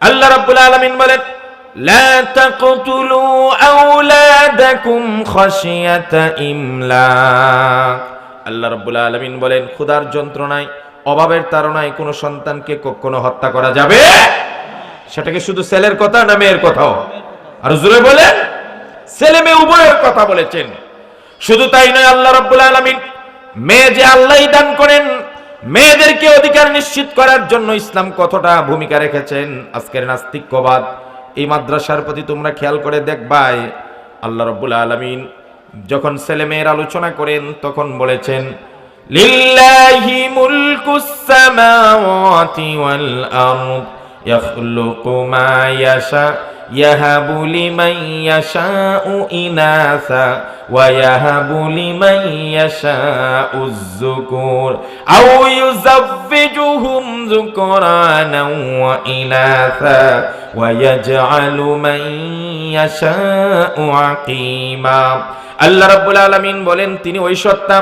আল্লাহ রাব্বুল আলামিন বলেন, লা তাকতুলু আওলাদাকুম খাশিয়াতা ইমলাক আল্লাহ রাব্বুল আলামিন বলেন, ক্ষুধার যন্ত্রণায়, অভাবের তাড়নায় কোনো সন্তানকে কখনো হত্যা করা যাবে? সেটাকে শুধু ছেলের কথা না মেয়ের কথাও? আর জোরে বলেন, ছেলে মেয়ে উভয়ের কথা বলেছেন। শুধু তাই নয়, আল্লাহ রাব্বুল আলামিন, মেয়ে যে আল্লাহই দান করেন মেয়েদেরকে অধিকার নিশ্চিত করার জন্য ইসলাম কতটা ভূমিকা রেখেছেন? আজকের নাস্তিক্যবাদ। এই মাদ্রাসার প্রতি তোমরা খেয়াল করে দেখবাই, আল্লাহ রব্বুল আলমিন যখন ছেলে মেয়ের আলোচনা করেন, তখন বলেছেন, লিল্লাহি يهب لمن يشاء إناثا ويهب لمن يشاء الذكور أو يزوجهم ذكرانا وإناثا ويجعل من يشاء عقيما আল্লাহ রাব্বুল আলামিন বলেন তিনি ওই সত্তা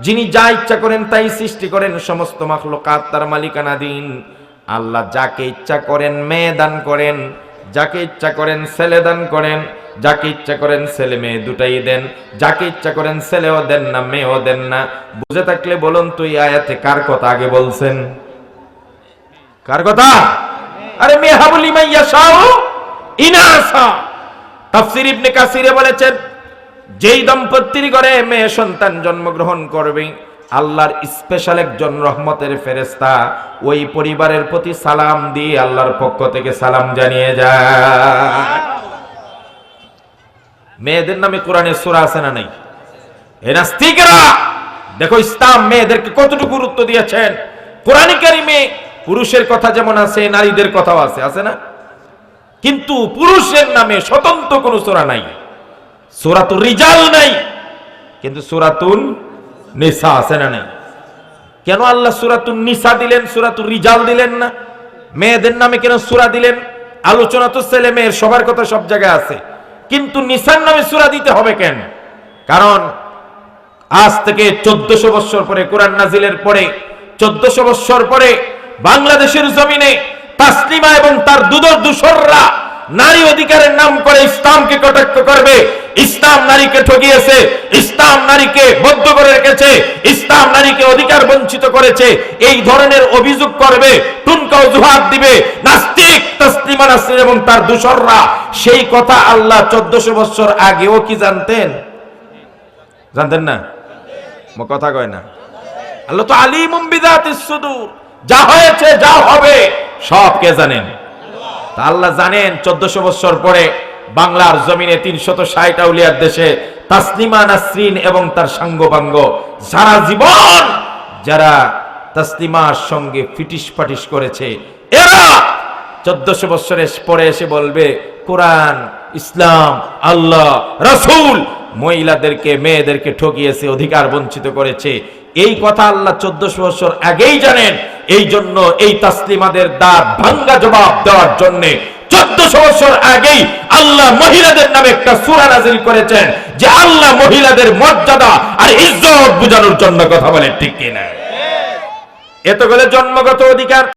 যিনি যা ইচ্ছা করেন তাই সৃষ্টি করেন সমস্ত মাখলুকাত তার মালিকানাধীন আল্লাহ যাকে ইচ্ছা করেন মেয়ে দান করেন যাকে ইচ্ছা করেন ছেলে দান করেন, যাকে ইচ্ছা করেন ছেলে মেয়ে দুটাই দেন, যাকে ইচ্ছা করেন ছেলেও দেন না, মেয়েও দেন না। বুঝে থাকলে বলুন তুই আয়াতে কার কথা আগে বলছেন? কার কথা? আরে মেয়ে হাবুলি মাইয়া শাহ ইনাসা তাফসির ইবনে কাসিরে বলেছেন, যেই দম্পতির ঘরে মেয়ে সন্তান জন্মগ্রহণ করবে আল্লাহর স্পেশাল একজন রহমতের ফেরেস্তা ওই পরিবারের প্রতি সালাম দিয়ে আল্লাহর পক্ষ থেকে সালাম জানিয়ে যায়। মেয়েদের নামে কোরআনে সূরা আছে না নাই? এ দেখো ইসলাম মেয়েদেরকে কতটুকু গুরুত্ব দিয়েছেন? কোরআনে কারিমে পুরুষের কথা যেমন আছে, নারীদের কথাও আছে আছে না? কিন্তু পুরুষের নামে স্বতন্ত্র কোনো সূরা নাই। সূরাতুর রিজাল নাই। কিন্তু সূরাতুন নিসা আছে না নাই? কেন আল্লাহ সুরাতুন নিসা দিলেন, সুরাতুর রিজাল দিলেন না? মেয়েদের নামে কেন সুরা দিলেন? আলোচনা তো ছেলে মেয়ের, সবার কথা সব জায়গায় আছে। কিন্তু নিসার নামে সুরা দিতে হবে কেন? কারণ আজ থেকে চোদ্দশো বৎসর পরে, কোরআন নাজিলের পরে, চোদ্দশো বৎসর পরে বাংলাদেশের জমিনে তাসলিমা এবং তার দুদর দুসররা নারী অধিকারের নাম করে ইসলামকে কটাক্ষ করবে। ইসলাম নারীকে ঠকিয়েছে ইসলাম নারীকে বদ্ধ করে রেখেছে, ইসলাম নারীকে অধিকার বঞ্চিত করেছে। এই ধরনের অভিযোগ করবে, টুনকা অজুহাত দিবে, নাস্তিক, তসলিমা নাসরিন এবং তার দূষররা সেই কথা আল্লাহ চোদ্দশো বছর আগেও কি জানতেন? জানতেন না? কথা কয় না। আল্লাহ তো বিদাতিস সুদূর। যা হয়েছে যা হবে, সব কে জানেন? তা আল্লাহ জানেন চোদ্দশো বছর পরে বাংলার জমিনে তিনশত ষাট আউলিয়ার দেশে তাসলিমা নাসরিন এবং তার সাঙ্গপাঙ্গ সারা জীবন যারা তাসলিমার সঙ্গে ফিটিস ফাটিস করেছে, এরা চোদ্দশো বছরের পরে এসে বলবে, কোরআন, ইসলাম, আল্লাহ, রসুল মহিলাদেরকে, মেয়েদেরকে ঠকিয়েছে, অধিকার বঞ্চিত করেছে। এই কথা আল্লাহ চোদ্দশো বছর আগেই জানেন। এই জন্য এই তাসলিমাদের দাঁত ভাঙ্গা জবাব দেওয়ার জন্য চোদ্দশো বছর আগেই আল্লাহ মহিলাদের নামে একটা সুরা নাজিল করেছেন যে আল্লাহ মহিলাদের মর্যাদা আর ইজ্জত বোঝানোর জন্য কথা বলে ঠিক কিনা? এত বলে জন্মগত অধিকার।